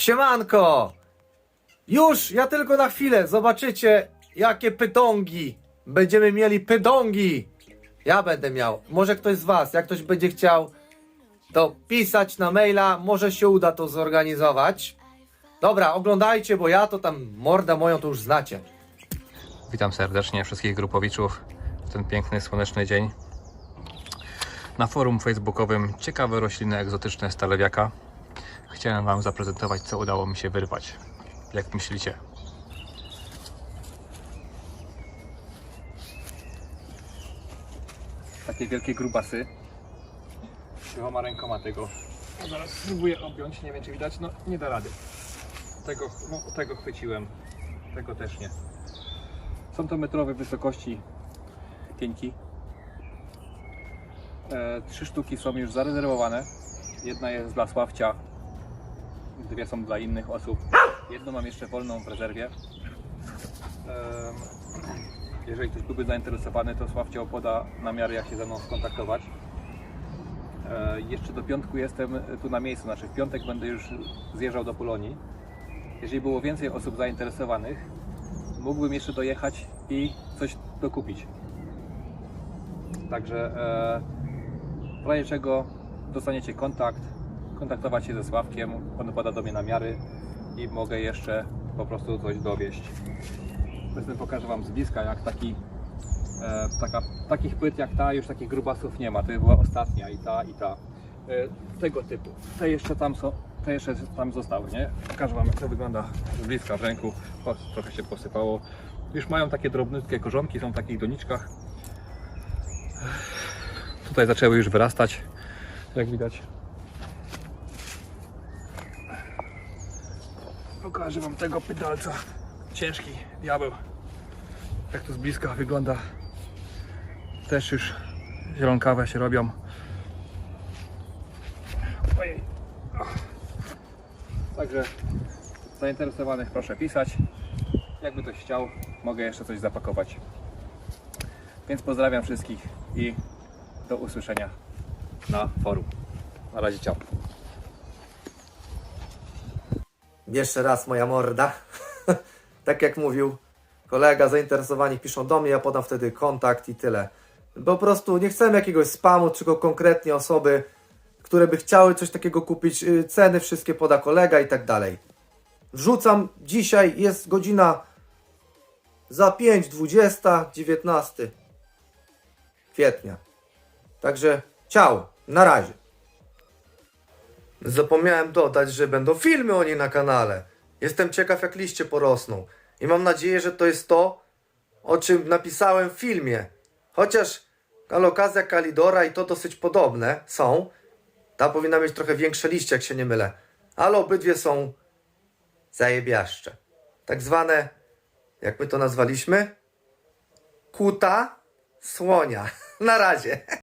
Siemanko! Już, ja tylko na chwilę, zobaczycie jakie pytongi. Będziemy mieli pydongi. Ja będę miał. Może ktoś z was, jak ktoś będzie chciał, to pisać na maila, może się uda to zorganizować. Dobra, oglądajcie, bo ja to tam mordę moją to już znacie. Witam serdecznie wszystkich grupowiczów w ten piękny, słoneczny dzień. Na forum facebookowym Ciekawe rośliny egzotyczne Stalewiaka chciałem Wam zaprezentować, co udało mi się wyrwać. Jak myślicie? Takie wielkie grubasy. Dwoma rękoma tego. No zaraz spróbuję objąć, nie wiem czy widać, no nie da rady. Tego, no, tego chwyciłem, tego też nie. Są to metrowe wysokości pieńki. E, trzy sztuki są już zarezerwowane. Jedna jest dla Sławcia, dwie są dla innych osób. Jedną mam jeszcze wolną w rezerwie. Jeżeli ktoś byłby zainteresowany, to Sławcio poda namiary, jak się ze mną skontaktować. E, jeszcze do piątku jestem tu na miejscu, znaczy w piątek będę już zjeżdżał do Polonii. Jeżeli było więcej osób zainteresowanych, mógłbym jeszcze dojechać i coś dokupić. Także e, w razie czego dostaniecie kontakt, kontaktować się ze Sławkiem, on poda do mnie namiary i mogę jeszcze po prostu coś dowieść. Zresztą pokażę Wam z bliska, jak taki, e, taka, takich płyt jak ta, już takich grubasów nie ma. To była ostatnia i ta, i ta. E, tego typu. Te jeszcze tam są, te jeszcze tam zostały, nie? Pokażę Wam, jak to wygląda z bliska w ręku. O, trochę się posypało. Już mają takie drobniutkie korzonki, są w takich doniczkach. Tutaj zaczęły już wyrastać, jak widać. Pokażę Wam tego pydalca. Ciężki diabeł. Jak to z bliska wygląda. Też już zielonkawe się robią. Ojej. Także zainteresowanych proszę pisać. Jakby ktoś chciał, mogę jeszcze coś zapakować. Więc pozdrawiam wszystkich i do usłyszenia na forum. Na razie ciao. Jeszcze raz moja morda. tak jak mówił kolega, zainteresowani piszą do mnie, ja podam wtedy kontakt i tyle. Po prostu nie chcemy jakiegoś spamu, tylko konkretnie osoby, które by chciały coś takiego kupić. y, Ceny wszystkie poda kolega i tak dalej. Wrzucam dzisiaj, jest godzina za 5, 20, 19 kwietnia. Także ciao, na razie. Zapomniałem dodać, że będą filmy o niej na kanale. Jestem ciekaw, jak liście porosną. I mam nadzieję, że to jest to, o czym napisałem w filmie. Chociaż alokazja Kalidora i to dosyć podobne są. Ta powinna mieć trochę większe liście, jak się nie mylę. Ale obydwie są zajebiaszcze. Tak zwane, jak my to nazwaliśmy? Kuta słonia. Na razie.